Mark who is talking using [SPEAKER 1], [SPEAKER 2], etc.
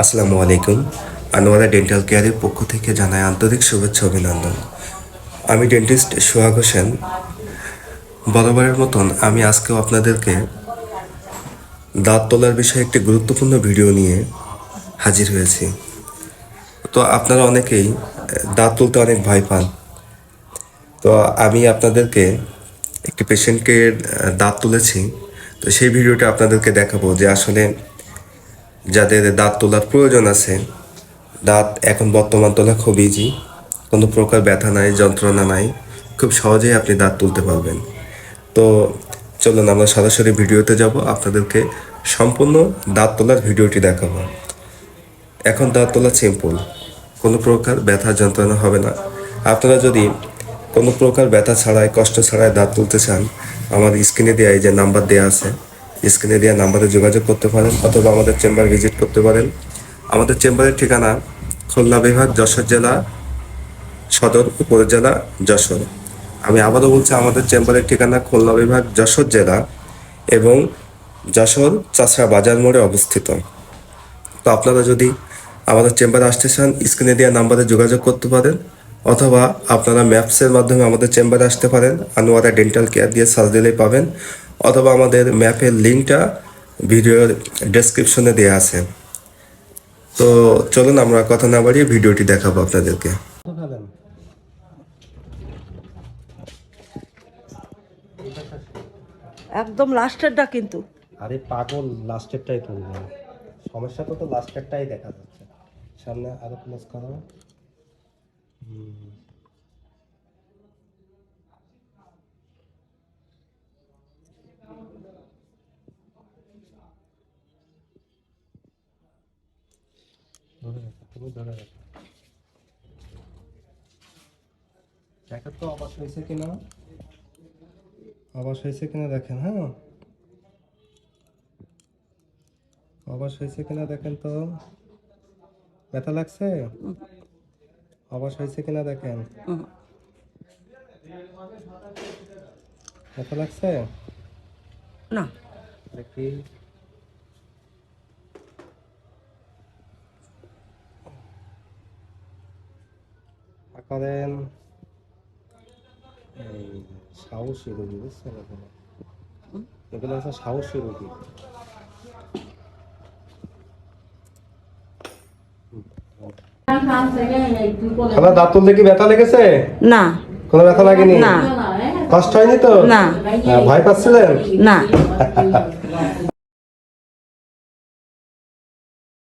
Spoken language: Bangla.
[SPEAKER 1] আসসালামু আলাইকুম। আনোয়ারা ডেন্টাল কেয়ারের পক্ষ থেকে জানাই আন্তরিক শুভেচ্ছা অভিনন্দন। আমি ডেন্টিস্ট সোহাগ হোসেন। বরাবরের মতন আমি আজকেও আপনাদেরকে দাঁত তোলার বিষয়ে একটি গুরুত্বপূর্ণ ভিডিও নিয়ে হাজির হয়েছি। তো আপনারা অনেকেই দাঁত তুলতে অনেক ভয় পান। তো আমি আপনাদেরকে একটি পেশেন্টকে দাঁত তুলেছি। তো সেই ভিডিওটা আপনাদেরকে দেখাবো যে আসলে যাদের দাঁত তোলার প্রয়োজন আছে, দাঁত এখন বর্তমান তোলা খুব ইজি কোনো প্রকার ব্যথা নাই, যন্ত্রণা নাই, খুব সহজেই আপনি দাঁত তুলতে পারবেন। তো চলুন আমরা সরাসরি ভিডিওতে যাব, আপনাদেরকে সম্পূর্ণ দাঁত তোলার ভিডিওটি দেখাবো। এখন দাঁত তোলা সিম্পল কোনো প্রকার ব্যথা, যন্ত্রণা হবে না। আপনারা যদি কোনো প্রকার ব্যথা ছাড়াই, কষ্ট ছাড়াই দাঁত তুলতে চান আমার স্ক্রিনে দেওয়া এই যে নাম্বার দেওয়া আছে স্ক্রিনে দেওয়া নাম্বারে যোগাযোগ করতে পারেন অথবা আমাদের চেম্বার ভিজিট করতে পারেন। আমাদের চেম্বারের ঠিকানা খুলনা বিভাগ, যশোর জেলা, সদর, উপজেলা যশোর। আমি আবারও বলছি, আমাদের চেম্বারের ঠিকানা খুলনা বিভাগ, যশোর জেলা এবং যশোর চাষা বাজার মোড়ে অবস্থিত। তো আপনারা যদি আমাদের চেম্বারে আসতে চান, স্ক্রিনে দেওয়া নাম্বারে যোগাযোগ করতে পারেন অথবা আপনারা ম্যাপসের মাধ্যমে আমাদের চেম্বারে আসতে পারেন। আনোয়ারা ডেন্টাল কেয়ার দিয়ে সার্চ দিলেই পাবেন। অথবা আমাদের ম্যাপের লিঙ্কটা ভিডিওর ডেসক্রিপশনে দেওয়া আছে। তো চলুন আমরা কথা না বাড়িয়ে ভিডিওটি দেখাবো আপনাদেরকে।
[SPEAKER 2] একদম লাস্টেরটা কিন্তু।
[SPEAKER 3] আরে পাগল লাস্টেরটাই তুলবে সমস্যাটা তো তো লাস্টেরটাই দেখা যাচ্ছে। সামনে আরও ক্লোজ করো। হুম। দেখো তো অবাস হয়েছে কিনা? অবাস হয়েছে কিনা দেখেন হ্যাঁ? অবাস হয়েছে কিনা দেখেন তো। ব্যথা লাগছে? অবাস হয়েছে কিনা দেখেন। ব্যথা লাগছে?
[SPEAKER 2] না।
[SPEAKER 3] দেখি। করেন এই সাহসী রোগী বুঝছেন এগুলো এগুলো হচ্ছে সাহসী রোগী আমার দাঁত তুলতে কি ব্যথা লেগেছে
[SPEAKER 2] না
[SPEAKER 3] কোনো ব্যথা লাগেনি
[SPEAKER 2] না
[SPEAKER 3] কষ্ট হয়নি তো
[SPEAKER 2] না
[SPEAKER 3] ভয় পাচ্ছিলেন
[SPEAKER 2] না